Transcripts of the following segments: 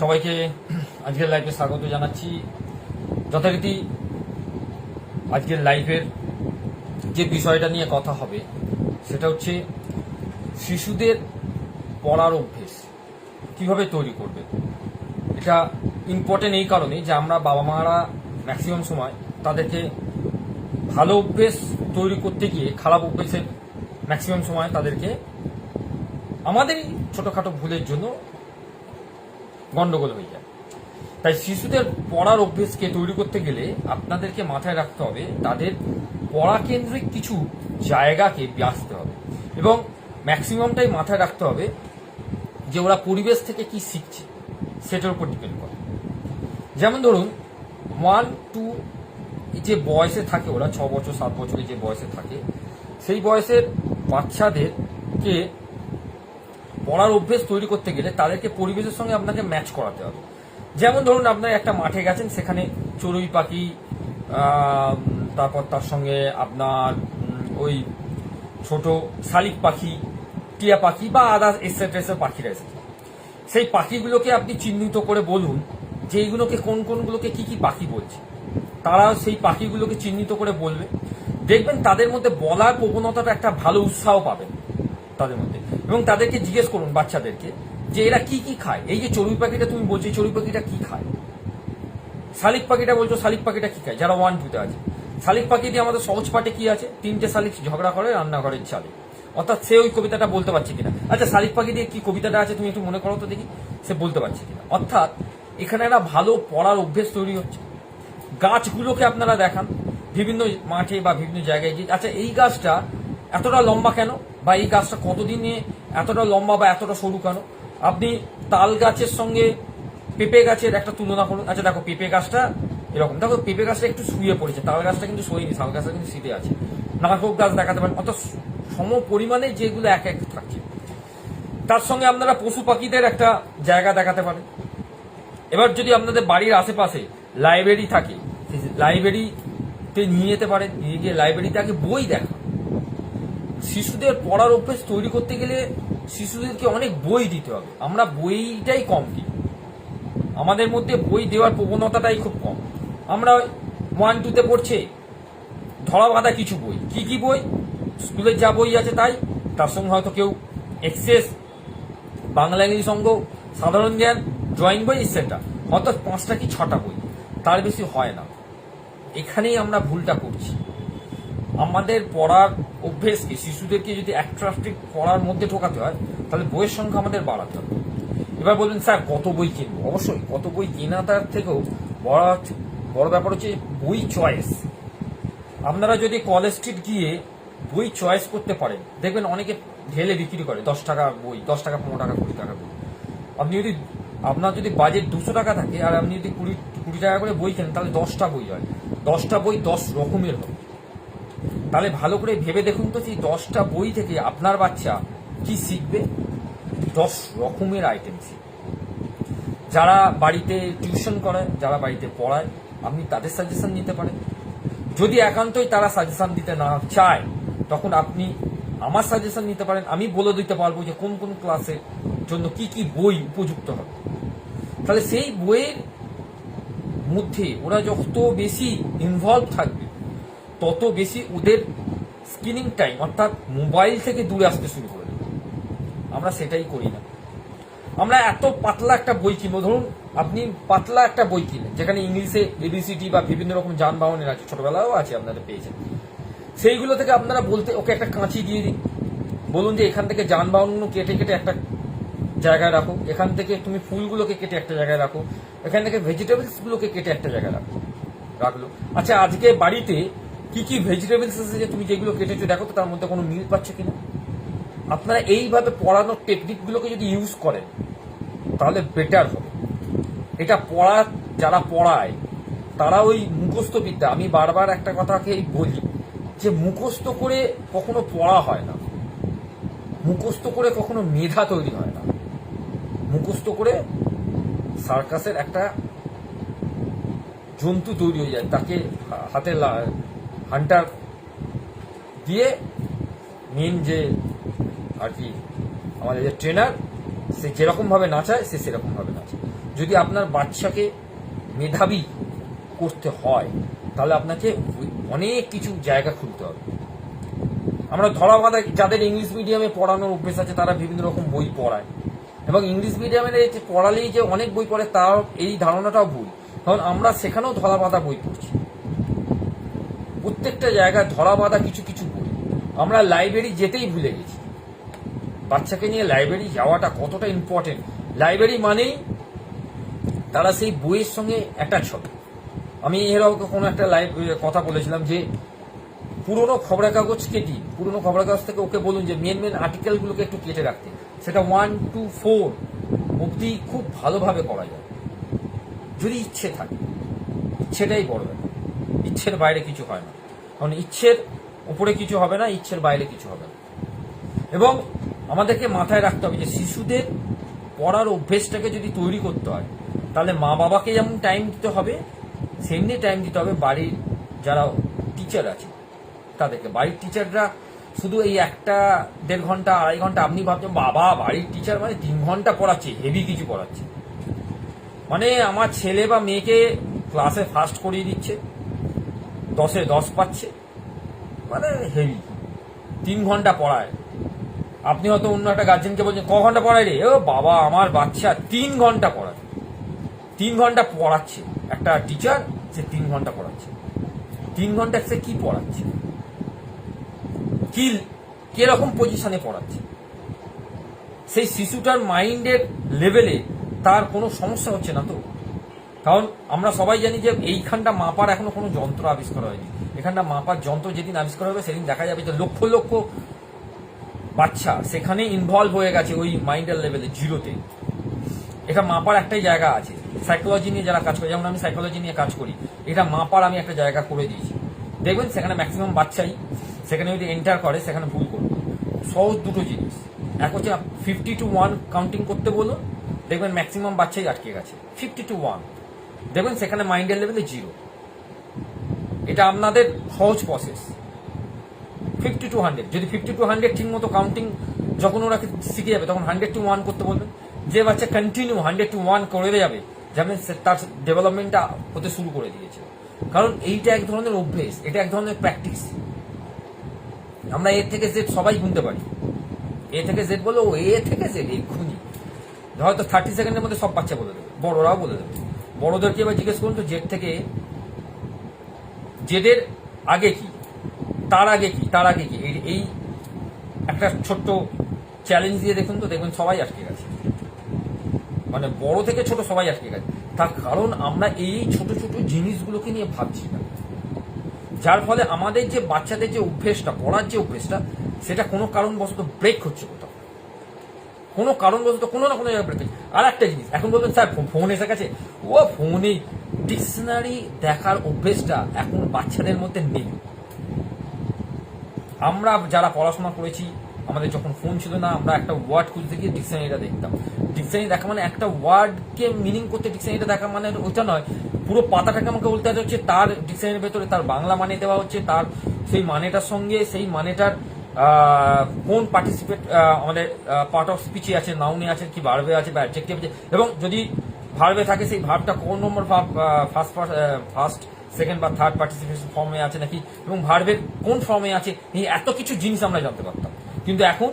সবাইকে আজকের লাইভে স্বাগত জানাচ্ছি। যথারীতি আজকের লাইভের যে বিষয়টা নিয়ে কথা হবে, সেটা হচ্ছে শিশুদের পড়ার অভ্যেস। কীভাবে তৈরি করবে? এটা ইম্পর্টেন্ট এই কারণে যে আমরা বাবা মারা ম্যাক্সিমাম সময় তাদেরকে ভালো অভ্যেস তৈরি করতে গিয়ে খারাপ অভ্যেসের ম্যাক্সিমাম সময় তাদেরকে আমাদেরই ছোটখাটো ভুলের জন্য গন্ডগোল হয়ে যায়। তাই শিশুদের পড়ার অভ্যেসকে তৈরি করতে গেলে আপনাদেরকে মাথায় রাখতে হবে, তাদের পড়া কেন্দ্রিক কিছু জায়গাকে বাঁচতে হবে এবং ম্যাক্সিমামটাই মাথায় রাখতে হবে যে ওরা পরিবেশ থেকে কি শিখছে, সেটার উপর ডিপেন্ড করে। যেমন ধরুন ওয়ান টু যে বয়সে থাকে ওরা, ছ বছর, সাত বছরে যে বয়সে থাকে, সেই বয়সের বাচ্চাদেরকে পড়ার অভ্যেস তৈরি করতে গেলে তাদেরকে পরিবেশের সঙ্গে আপনাকে ম্যাচ করাতে হবে। যেমন ধরুন আপনার একটা মাঠে গেছেন, সেখানে চড়ুই পাখি তারপর তার সঙ্গে আপনার ওই ছোট শালিক পাখি, টিয়া পাখি বা আদার্স এক্সেট্রা পাখিরা এসেছে। সেই পাখিগুলোকে আপনি চিহ্নিত করে বলুন যে এইগুলোকে কোন কোনগুলোকে কি কি পাখি বলছে। তারা সেই পাখিগুলোকে চিহ্নিত করে বলবে। দেখবেন তাদের মধ্যে বলার প্রবণতাটা একটা ভালো উৎসাহ পাবেন। তাদের মধ্যে। এবং তাদেরকে জিজ্ঞেস করুন বাচ্চাদেরকে যে এরা কি কি খায়? এই যে চড়ুই পাখিটা তুমি বলছো চড়ুই পাখিটা কি খায়? শালিক পাখিটা বলছো, শালিক পাখিটা কি খায়? যারা ওয়ান টুতে আছে। শালিক পাখি দিয়ে আমাদের সহজ পাঠে কি আছে? তিনটে শালিক ঝগড়া করে রান্নাঘরের চালে অর্থাৎ সে ওই কবিতাটা বলতে পারছে কিনা? আচ্ছা শালিক পাখি দিয়ে কি কবিতাটা আছে তুমি একটু মনে করো তো দেখি, সে বলতে পারছে কিনা? অর্থাৎ এখানে একটা ভালো পড়ার অভ্যেস তৈরি হচ্ছে। গাছগুলোকে আপনারা দেখান, বিভিন্ন মাঠে বা বিভিন্ন জায়গায়। গিয়ে আচ্ছা এই গাছটা এতটা লম্বা কেন? বা এই গাছটা কতদিনে এতটা লম্বা বা এতটা সরু কেন? আপনি তাল গাছের সঙ্গে পেঁপে গাছের একটা তুলনা করুন। আচ্ছা দেখো, পেঁপে গাছটা এরকম। দেখো, পেঁপে গাছটা একটু শুয়ে পড়েছে। তাল গাছটা কিন্তু শোয়নি, তাল গাছটা কিন্তু শীতে আছে। নাগক গাছ দেখাতে পারেন। অর্থাৎ সম পরিমাণে যেগুলো এক এক থাকছে। তার সঙ্গে আপনারা পশু পাখিদের একটা জায়গা দেখাতে পারেন। এবার যদি আপনাদের বাড়ির আশেপাশে লাইব্রেরি থাকে লাইব্রেরিতে নিয়ে যেতে পারেন। নিয়ে গিয়ে লাইব্রেরিতে আগে বই দেখা শিশুদের পড়ার অভ্যেস তৈরি করতে গেলে শিশুদেরকে অনেক বই দিতে হবে। আমরা বইটাই কম দিই। আমাদের মধ্যে বই দেওয়ার প্রবণতাটাই খুব কম। আমরা ওয়ান টুতে পড়ছে, ধরা বাঁধা কিছু বই। কি কি বই? স্কুলের যা বই আছে তাই। তার সঙ্গে হয়তো কেউ এক্সেস, বাংলা ইংলিশ অঙ্গ, সাধারণ জ্ঞান, ড্রয়িং বই এটসেট্রা অর্থাৎ পাঁচটা কি ছটা বই। তার বেশি হয় না। এখানেই আমরা ভুলটা করছি। আমাদের পড়ার অভ্যেসকে শিশুদেরকে যদি অ্যাট্রাক্টিভ পড়ার মধ্যে ঢোকাতে হয়, তাহলে বইয়ের সংখ্যা আমাদের বাড়াতে হবে। এবার বলবেন, স্যার, কত বই কিনবো? অবশ্যই, কত বই কেনাটার থেকেও বড় বড় ব্যাপার হচ্ছে বই চয়েস আপনারা যদি কলেজ স্ট্রিট গিয়ে বই চয়েস করতে পারেন, দেখবেন অনেকে ঢেলে বিক্রি করে, দশ টাকা বই, দশ টাকা, পনেরো টাকা, কুড়ি টাকা বই। আপনি যদি, আপনার যদি বাজেট দুশো টাকা থাকে, আর আপনি যদি কুড়ি কুড়ি টাকা করে বই কেনেন, তাহলে দশটা বই হয়। দশটা বই দশ রকমের হবে। তাহলে ভালো করে ভেবে দেখুন তো সেই দশটা বই থেকে আপনার বাচ্চা কি শিখবে? দশ রকমের আইটেম শিখবে। যারা বাড়িতে টিউশন করায়, যারা বাড়িতে পড়ায়, আপনি তাদের সাজেশন নিতে পারেন। যদি একান্তই তারা সাজেশন দিতে না চায়, তখন আপনি আমার সাজেশন নিতে পারেন। আমি বলে দিতে পারব যে কোন কোন ক্লাসের জন্য কি কি বই উপযুক্ত হবে। তাহলে সেই বইয়ের মধ্যে ওরা যত বেশি ইনভলভ থাকবে তত বেশি ওদের স্ক্রিনিং টাইম, অর্থাৎ মোবাইল থেকে দূরে আসতে শুরু করে আমরা সেটাই করি না। আমরা এত পাতলা একটা বই কিনবো, ধরুন আপনি পাতলা একটা বই কিনেন, যেখানে ইংলিশে এবিসিটি বা বিভিন্ন রকম যানবাহনের আছে ছোটবেলাও আছে আপনারা পেয়েছেন। সেইগুলো থেকে আপনারা বলতে, ওকে একটা কাঁচি দিয়ে দিন। বলুন যে এখান থেকে যানবাহনগুলো কেটে কেটে একটা জায়গায় রাখো, এখান থেকে তুমি ফুলগুলোকে কেটে একটা জায়গায় রাখো, এখান থেকে ভেজিটেবলস গুলোকে কেটে একটা জায়গায় রাখো। রাখল। আচ্ছা আজকে বাড়িতে কি কি ভেজিটেবলস আছে যে তুমি যেগুলো কেটেছো, দেখো তো তার মধ্যে কোনো মিল পাচ্ছে কিনা? আপনারা এইভাবে পড়ানোর টেকনিকগুলোকে যদি ইউজ করেন, তাহলে বেটার হবে। এটা পড়া, যারা পড়ায়, তারা ওই মুখস্থ বিদ্যা, আমি বারবার একটা কথাকেই বলি, যে মুখস্থ করে কখনো পড়া হয় না। মুখস্থ করে কখনো মেধা তৈরি হয় না। মুখস্থ করে সার্কাসের একটা জন্তু তৈরি হয়ে যায়, তাকে হাতে হান্টার দিয়ে মেন যে আর কি আমাদের যে ট্রেনার সে যেরকম ভাবে নাচায়, সে সেরকম ভাবে নাচে যদি আপনার বাচ্চাকে মেধাবী করতে হয়, তাহলে আপনাকে অনেক কিছু জায়গা খুলতে হবে। আমরা ধরা বাঁধা যাদের ইংলিশ মিডিয়ামে পড়ানোর অভ্যেস আছে, তারা বিভিন্ন রকম বই পড়ায়। এবং ইংলিশ যে পড়ালেই যে অনেক বই পড়ে তার এই ধারণাটাও ভুল। কারণ আমরা সেখানেও ধরা বাঁধা বই পড়ছি। প্রত্যেকটা জায়গায় ধরা বাঁধা কিছু কিছু বই আমরা লাইব্রেরি যেতেই ভুলে গেছি। বাচ্চাকে নিয়ে লাইব্রেরি যাওয়াটা কতটা ইম্পর্টেন্ট লাইব্রেরি মানেই তারা সেই বইয়ের সঙ্গে অ্যাটাচ হবে আমি এর আগে কোনো একটা লাইভ কথা বলেছিলাম যে, পুরনো খবরের কাগজ কেটি, পুরনো খবরের কাগজ থেকে ওকে বলুন যে মেন মেন আর্টিকেলগুলোকে একটু কেটে রাখতে। সেটা ওয়ান টু ফোর অবধি খুব ভালোভাবে করা যায়। যদি ইচ্ছে থাকে। সেটাই বড় ব্যাপার। ইচ্ছের বাইরে কিছু হয় না। কারণ ইচ্ছের উপরে কিছু হবে না, ইচ্ছের বাইরে কিছু হবে না। এবং আমাদেরকে মাথায় রাখতে হবে যে শিশুদের পড়ার অভ্যেসটাকে যদি তৈরি করতে হয়, তাহলে মা বাবাকে যেমন টাইম দিতে হবে, সেমনি টাইম দিতে হবে বাড়ির যারা টিচার আছে, তাদেরকে। বাড়ির টিচাররা শুধু এই একটা দেড় ঘণ্টা, আড়াই ঘণ্টা আপনি ভাবছেন, বাবা, বাড়ির টিচার মানে তিন ঘণ্টা পড়াচ্ছে হেভি কিছু পড়াচ্ছে। মানে আমার ছেলে বা মেয়েকে ক্লাসে ফার্স্ট করিয়ে দিচ্ছে। দশে দশ পাচ্ছে। মানে হেভি। তিন ঘণ্টা পড়ায়। আপনি হয়তো অন্য একটা গার্জেনকে বলছেন, ক ঘণ্টা পড়ায় রে? ও বাবা, আমার বাচ্চা তিন ঘণ্টা পড়ায়। তিন ঘণ্টা পড়াচ্ছে। একটা টিচার সে তিন ঘণ্টা পড়াচ্ছে। তিন ঘণ্টা সে কি পড়াচ্ছে? কি, কীরকম পজিশনে পড়াচ্ছে? সেই শিশুটার মাইন্ডের লেভেলে তার কোনো সমস্যা হচ্ছে না তো? কারণ আমরা সবাই জানি যে এইখানটা মাপার এখনও কোনো যন্ত্র আবিষ্কার হয়নি। এখানটা মাপার যন্ত্র যেদিন আবিষ্কার হবে সেদিন দেখা যাবে যে লক্ষ লক্ষ বাচ্চা সেখানে ইনভলভ হয়ে গেছে ওই মাইন্ডের লেভেলে জিরোতে। এটা মাপার একটাই জায়গা আছে। সাইকোলজি নিয়ে যারা কাজ করে, যেমন আমি সাইকোলজি নিয়ে কাজ করি, এটা মাপার আমি একটা জায়গা করে দিয়েছি। দেখবেন সেখানে ম্যাক্সিমাম বাচ্চাই, সেখানে যদি এন্টার করে, সেখানে ভুল করবে। সহজ দুটো জিনিস। এক হচ্ছে ফিফটি টু ওয়ান কাউন্টিং করতে বলুন, দেখবেন ম্যাক্সিমাম বাচ্চাই আটকে গেছে। ফিফটি টু ওয়ান দেখবেন সেখানে মাইন্ডের লেভেলে জিরো এটা আপনাদের সহজ প্রসেস ফিফটি টু হান্ড্রেড যদি ফিফটি টু হান্ড্রেড ঠিক মতো কাউন্টিং যখন ওরা শিখে যাবে, তখন হান্ড্রেড টু ওয়ান করতে বলবেন যে বাচ্চা কন্টিনিউ হান্ড্রেড টু ওয়ান করে যাবে যাবেন সে তার ডেভেলপমেন্টটা হতে শুরু করে দিয়েছে। কারণ এইটা এক ধরনের অভ্যেস, এটা এক ধরনের প্র্যাকটিস আমরা এ থেকে জেড সবাই গুনতে পারি। এ থেকে জেড বলে, ও এ থেকে জেড এক্ষুনি। হয়তো থার্টি সেকেন্ডের মধ্যে সব বাচ্চা বলে দেবে, বড়রাও বলে দেবে। বড়দেরকে এবার জিজ্ঞেস করুন তো জেড থেকে জেডের আগে কি? তার আগে কি? তার আগে কি? এই- একটা ছোট্ট চ্যালেঞ্জ দিয়ে দেখুন তো, দেখবেন সবাই আটকে গেছে। মানে বড় থেকে ছোট সবাই আটকে গেছে। তার কারণ আমরা এই ছোট ছোট জিনিসগুলোকে নিয়ে ভাবছি না। যার ফলে আমাদের যে বাচ্চাদের যে অভ্যেসটা, পড়ার যে অভ্যেসটা, সেটা কোনো কারণবশত ব্রেক হচ্ছে কোথাও। কোনো কারণবশত কোনো না কোনো জায়গায় ব্রেক হচ্ছে। আর একটা জিনিস, এখন বলবেন স্যার ফোন এসে গেছে? ও ফোনে ডিকশনারি দেখার অভ্যেসটা এখন বাচ্চাদের মধ্যে নেই। আমরা যারা পড়াশোনা করেছি, আমাদের যখন ফোন ছিল না, আমরা একটা ওয়ার্ড খুঁজতে গিয়ে ডিকশনারিটা দেখতাম। ডিকশনারি দেখা মানে একটা ওয়ার্ডকে মিনিং করতে ডিকশনারিটা দেখা মানে ওইটা নয়। পুরো পাতাটাকে আমাকে বলতে হচ্ছে তার ডিকশনারির ভেতরে তার বাংলা মানে দেওয়া হচ্ছে, তার সেই মানেটার সঙ্গে সেই মানেটার কোন পার্টিসিপেট আমাদের পার্ট অফ স্পিচে আছে নাউনে আছে, কি ভার্বে আছে, বা অ্যাডজেক্টিভ আছে। এবং যদি ভার্বে থাকে, সেই ভার্বটা কোন নম্বর ফার্স্ট ফার্স্ট সেকেন্ড বা থার্ড পার্টিসিপেশন ফর্মে আছে নাকি? এবং ভার্বের কোন ফর্মে আছে? এই এত কিছু জিনিস আমরা জানতে পারতাম। কিন্তু এখন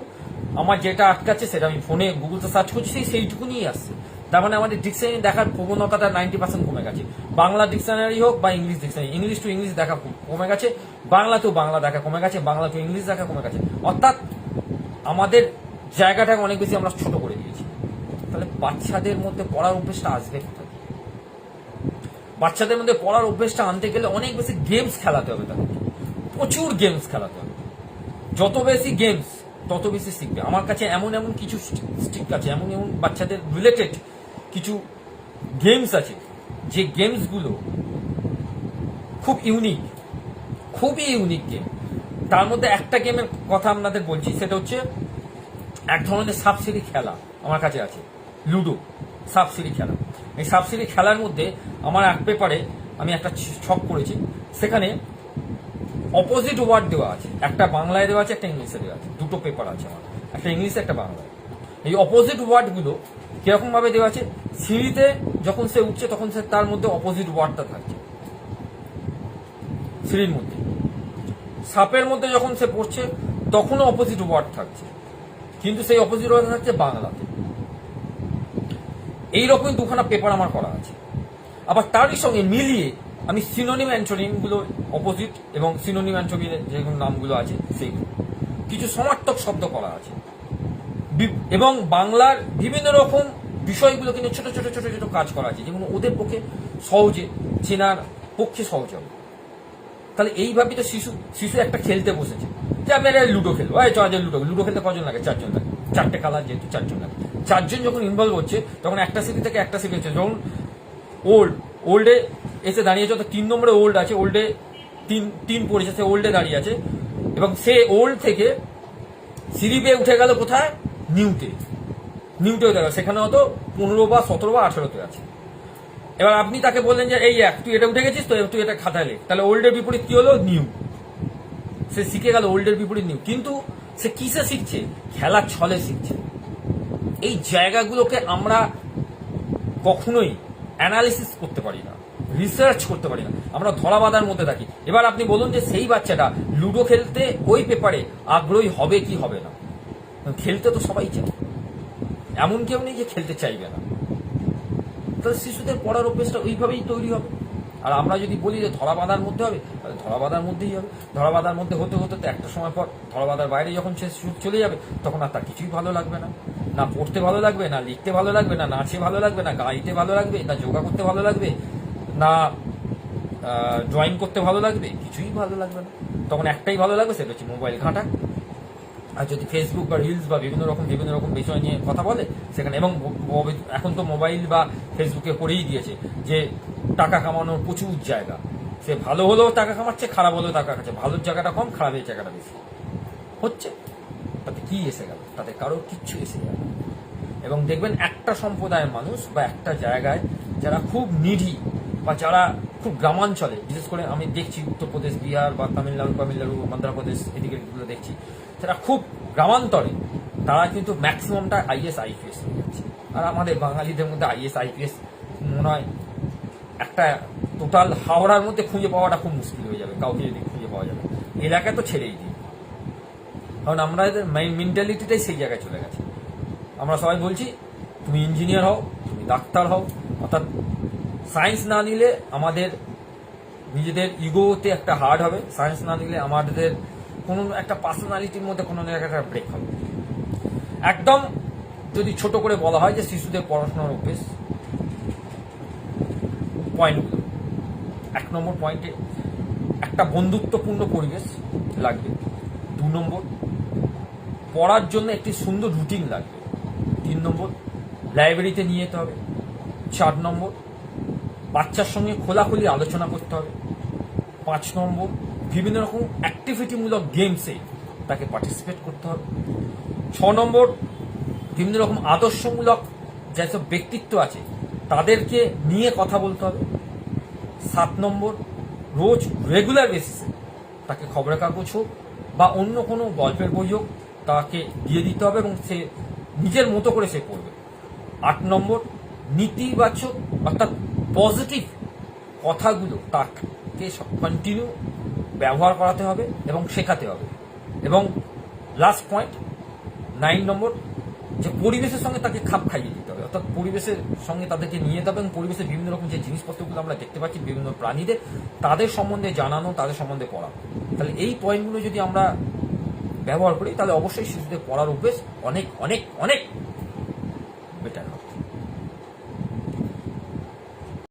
আমার যেটা আটকাচ্ছে সেটা আমি ফোনে গুগলতে সার্চ করছি, সেই আসছে। তার মানে আমাদের ডিকশনারি দেখার প্রবণতাটা নাইনটি পার্সেন্ট কমে গেছে। বাংলা ডিকশনারি হোক বা English dictionary English to English দেখা কম- গেছে, বাংলা টু বাংলা দেখা কমে গেছে, বাংলা টু ইংলিশ দেখা কমে গেছে। অর্থাৎ আমাদের জায়গাটাকে অনেক বেশি আমরা ছোট করে তাহলে বাচ্চাদের মধ্যে পড়ার অভ্যেসটা আসবে কোথায়? বাচ্চাদের মধ্যে পড়ার অভ্যেসটা আনতে গেলে অনেক বেশি গেমস খেলাতে হবে তাদেরকে প্রচুর গেমস খেলাতে হবে। যত বেশি গেমস তত বেশি শিখবে। আমার কাছে এমন এমন কিছু স্টিক আছে, এমন এমন বাচ্চাদের রিলেটেড কিছু গেমস আছে, যে গেমসগুলো খুব ইউনিক খুবই ইউনিক গেম তার মধ্যে একটা গেমের কথা আপনাদের বলছি, সেটা হচ্ছে এক ধরনের সাবসিডি খেলা আমার কাছে আছে। লুডো, সাবসিডি খেলা। এই সাবসিডি খেলার মধ্যে আমার এক পেপারে আমি একটা ছক করেছি। সেখানে অপোজিট ওয়ার্ড দেওয়া আছে। একটা বাংলায় দেওয়া আছে, একটা ইংলিশে দেওয়া আছে। দুটো পেপার আছে আমার। একটা ইংলিশে, একটা বাংলায়। এই অপোজিট ওয়ার্ডগুলো কীরকমভাবে দেওয়া আছে? সিঁড়িতে যখন সে উঠছে, তখন সে তার মধ্যে অপোজিট ওয়ার্ডটা থাকছে। সিঁড়ির মধ্যে। সাপের মধ্যে যখন সে পড়ছে, তখনও অপোজিট ওয়ার্ড থাকছে। কিন্তু সেই অপোজিট ওয়ার্ড থাকছে বাংলাতে। এইরকমই দুখানা পেপার আমার করা আছে। আবার তারই সঙ্গে মিলিয়ে আমি সিনোনিম অ্যান্টোনিমগুলো অপোজিট এবং সিনোনিম অ্যান্টোনিম যেগুলো নামগুলো আছে সেইগুলো কিছু সমার্থক শব্দ করা আছে। এবং বাংলার বিভিন্ন রকম বিষয়গুলো কিন্তু ছোট ছোট ছোট ছোট কাজ করা আছে। যেগুলো ওদের পক্ষে সহজে, চেনার পক্ষে সহজ হবে। তাহলে এইভাবেই তো শিশু শিশু একটা খেলতে বসেছে। যে আমি লুডো খেলব। এই চল লুডো লুডো খেলতে কজন লাগে? চারজন লাগে। চারটে কালার যেহেতু চারজন লাগে। চারজন যখন ইনভলভ হচ্ছে, তখন একটা সিটি থেকে একটা সিটি হচ্ছে। যখন ওল্ড ওল্ডে এসে দাঁড়িয়েছে তো তিন নম্বরে ওল্ড আছে ওল্ডে তিন তিন পড়েছে, সে ওল্ডে দাঁড়িয়ে আছে। এবং সে ওল্ড থেকে সিঁড়ি বেয়ে উঠে গেল কোথায়? নিউতে। নিউতে উঠে গেল। সেখানে হয়তো পনেরো বা সতেরো বা আঠেরোতে আছে। এবার আপনি তাকে বললেন যে, এই এক, তুই এটা উঠে গেছিস তো, তুই এটা খাতায় লেখ। তাহলে ওল্ডের বিপরীত কি হলো? নিউ। সে শিখে গেল ওল্ডের বিপরীত নিউ। কিন্তু সে কিসে শিখছে? খেলার ছলে শিখছে। এই জায়গাগুলোকে আমরা কখনোই অ্যানালিসিস করতে পারি না রিসার্চ করতে পারি না। আমরা ধরাবাধার মধ্যে থাকি। এবার আপনি বলুন যে সেই বাচ্চাটা লুডো খেলতে ওই পেপারে আগ্রহী হবে কি হবে না? খেলতে তো সবাই চায়। এমন কেউ নেই যে খেলতে চাইবে না। তাহলে শিশুদের পড়ার অভ্যেসটা ওইভাবেই তৈরি হবে। আর আমরা যদি বলি যে ধরা বাঁধার মধ্যে হবে, তাহলে ধরা বাঁধার মধ্যেই হবে। ধরা বাঁধার মধ্যে হতে হতে তো একটা সময় পর ধরা বাঁধার বাইরে যখন সে চলে যাবে, তখন আর তার কিছুই ভালো লাগবে না। না পড়তে ভালো লাগবে, না লিখতে ভালো লাগবে, না নাচে ভালো লাগবে, না গাইতে ভালো লাগবে, না যোগা করতে ভালো লাগবে, না ড্রয়িং করতে ভালো লাগবে, কিছুই ভালো লাগবে না। তখন একটাই ভালো লাগবে, সেটা হচ্ছে মোবাইল ঘাঁটা। আর যদি ফেসবুক বা রিলস বা বিভিন্ন রকম বিভিন্ন রকম বিষয় নিয়ে কথা বলে, সেখানে এবং এখন তো মোবাইল বা ফেসবুকে করেই দিয়েছে যে টাকা কামানোর প্রচুর জায়গা। সে ভালো হলেও টাকা কামাচ্ছে, খারাপ হলেও টাকা খাচ্ছে ভালোর জায়গাটা কম, খারাপের জায়গাটা বেশি। হচ্ছে? তাতে কি এসে গেল? তাতে কারোর কিচ্ছু এসে না। এবং দেখবেন একটা সম্প্রদায়ের মানুষ বা একটা জায়গায় যারা খুব নিধি বা যারা খুব গ্রামাঞ্চলে, বিশেষ করে আমি দেখছি উত্তরপ্রদেশ বিহার বা তামিলনাড়ু তামিলনাড়ু অন্ধ্রপ্রদেশ এদিকে গুলো দেখছি, যারা খুব গ্রামান্তরে, তারা কিন্তু ম্যাক্সিমামটা আইএস আইপিএস যাচ্ছে। আর আমাদের বাঙালিদের মধ্যে আইএস আইপিএস মনে হয় একটা টোটাল হাওড়ার মধ্যে খুঁজে পাওয়াটা খুব মুশকিল হয়ে যাবে, কাউকে যদি খুঁজে পাওয়া যাবে। এলাকায় তো ছেড়েই দিই। কারণ আমরা মেন্টালিটিটাই সেই জায়গায় চলে গেছে। আমরা সবাই বলছি, তুমি ইঞ্জিনিয়ার হও, তুমি ডাক্তার হও। অর্থাৎ সায়েন্স না নিলে আমাদের নিজেদের ইগোতে একটা হার্ড হবে। সায়েন্স না নিলে আমাদের কোনো একটা পার্সোনালিটির মধ্যে কোনো একটা ব্রেক হবে। একদম যদি ছোট করে বলা হয় যে শিশুদের পড়াশোনার অভ্যেস পয়েন্টগুলো এক নম্বর পয়েন্টে একটা বন্ধুত্বপূর্ণ পরিবেশ লাগবে। দু নম্বর পড়ার জন্য একটি সুন্দর রুটিন লাগবে। তিন নম্বর লাইব্রেরিতে নিয়ে যেতে হবে। চার নম্বর, বাচ্চার সঙ্গে খোলাখুলি আলোচনা করতে হবে। পাঁচ নম্বর, বিভিন্ন রকম অ্যাক্টিভিটিমূলক গেমসে তাকে পার্টিসিপেট করতে হবে। ছ নম্বর, বিভিন্ন রকম আদর্শমূলক যেসব ব্যক্তিত্ব আছে, তাদেরকে নিয়ে কথা বলতে হবে। সাত নম্বর, রোজ রেগুলার বেসিসে তাকে খবরের কাগজ হোক বা অন্য কোনো গল্পের বই হোক তাকে দিয়ে দিতে হবে এবং সে নিজের মতো করে সে করবে। আট নম্বর, নীতিবাচক অর্থাৎ পজিটিভ কথাগুলো তাকে কন্টিনিউ ব্যবহার করাতে হবে এবং শেখাতে হবে। এবং লাস্ট পয়েন্ট নাইন নম্বর, যে পরিবেশের সঙ্গে তাকে খাপ খাইয়ে দিতে হবে। অর্থাৎ পরিবেশের সঙ্গে তাদেরকে নিয়ে যেতে হবে এবং পরিবেশের বিভিন্ন রকম যে জিনিসপত্রগুলো আমরা দেখতে পাচ্ছি, বিভিন্ন প্রাণীদের, তাদের সম্বন্ধে জানানো, তাদের সম্বন্ধে পড়া তাহলে এই পয়েন্টগুলো যদি আমরা ব্যবহার করি তাহলে অবশ্যই শিশুদের পড়ার অভ্যেস অনেক অনেক অনেক